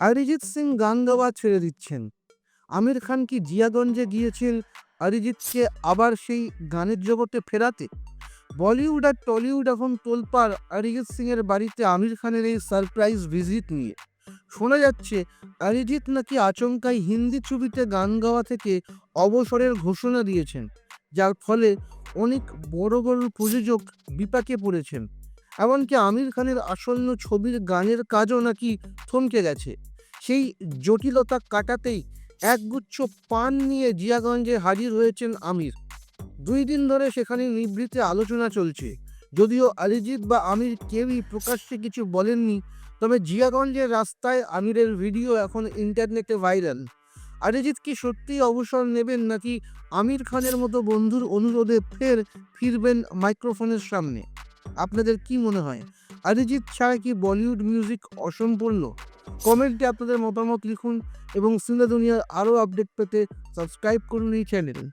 অরিজিৎ সিং গান গাওয়া ছেড়ে দিচ্ছেন। আমির খান কি জিয়াগঞ্জে গিয়েছেন অরিজিৎকে আবার সেই গানের জগতে ফেরাতে? বলিউড আর টলিউড এখন তোলপার অরিজিৎ সিং এর বাড়িতে আমির খানের এই সারপ্রাইজ ভিজিট নিয়ে। শোনা যাচ্ছে, অরিজিৎ নাকি আচমকাই হিন্দি ছবিতে গান গাওয়া থেকে অবসরের ঘোষণা দিয়েছেন। যার ফলে অনেক বড় বড় প্রযোজক বিপাকে পড়েছেন। এমনকি আমির খানের আসন্ন ছবির গানের কাজও নাকি থমকে গেছে। সেই জটিলতা কাটাতেই একগুচ্ছ পান নিয়ে জিয়াগঞ্জে হাজির হয়েছেন আমির। দুই দিন ধরে সেখানে নিভৃতে আলোচনা চলছে। যদিও অরিজিৎ বা আমির কেউই প্রকাশ্যে কিছু বলেননি, তবে জিয়াগঞ্জের রাস্তায় আমিরের ভিডিও এখন ইন্টারনেটে ভাইরাল। অরিজিৎ কি সত্যিই অবসর নেবেন নাকি আমির খানের মতো বন্ধুর অনুরোধে ফের ফিরবেন মাইক্রোফোনের সামনে? আপনাদের কি মনে হয়? অরিজিৎ ছাড়া কি বলিউড মিউজিক অসম্পূর্ণ? কমেন্টে আপনাদের মতামত লিখুন এবং সিনে দুনিয়ার আরও আপডেট পেতে সাবস্ক্রাইব করুন এই চ্যানেল।